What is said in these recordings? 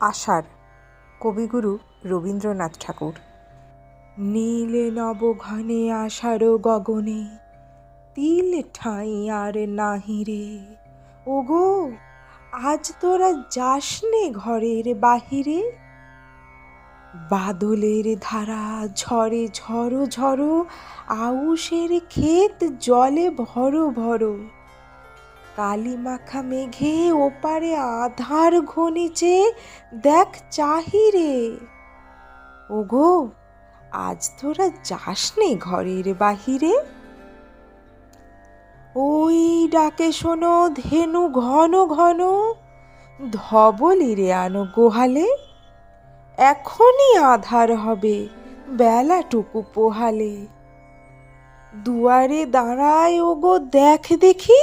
আষাঢ়। কবিগুরু রবীন্দ্রনাথ ঠাকুর। নীলে নবঘনে আষাঢ় গগনে, তিল ঠাঁই আর নাহি রে। ওগো, আজ তোরা যাস নে ঘরের বাহিরে? বাদলের ধারা ঝরে ঝরো ঝরো, আউশের ক্ষেত জলে ভরো ভরো। কালি মাখা মেঘে ওপারে আধার ঘনিছে দেখ চাহিরে ওগো, আজ তোরা যাস নে ঘরের বাহিরে? ওই ডাকে শোনো ধেনু ঘন ঘন ধবলিরে আনো গোহালে। এখনই আধার হবে বেলাটুকু পোহালে। দুয়ারে দাঁড়ায় ওগো দেখ দেখি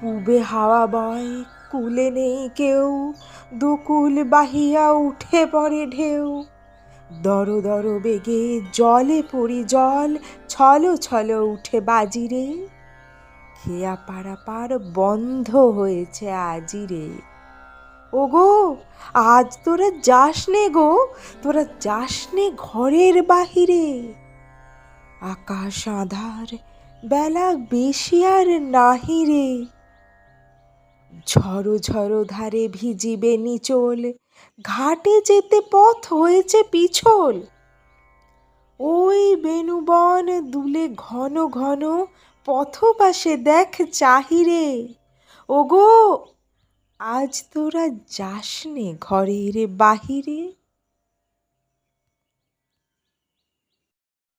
পূবে হাওয়া বয়, কুলে নেই কেউ। দুকুল বাহিয়া উঠে পড়ে ঢেউ। দর দর বেগে জলে পড়ি জল, ছলো ছলো উঠে বাজিরে খেয়া পারাপার বন্ধ হয়েছে আজিরে ওগো, আজ তোরা যাস নে গো, তোরা যাস নে ঘরের বাহিরে। আকাশ আধার, বেলা বেশি আর নাহি রে। ঝড়ো ঝরো ধারে ভিজিবে নিচল, ঘাটে যেতে পথ হয়েছে পিছল। ওই বেনুবন দুলে ঘন ঘন পথপাশে দেখ চাহিরে। ওগো, আজ তোরা যাসনে ঘরের বাহিরে?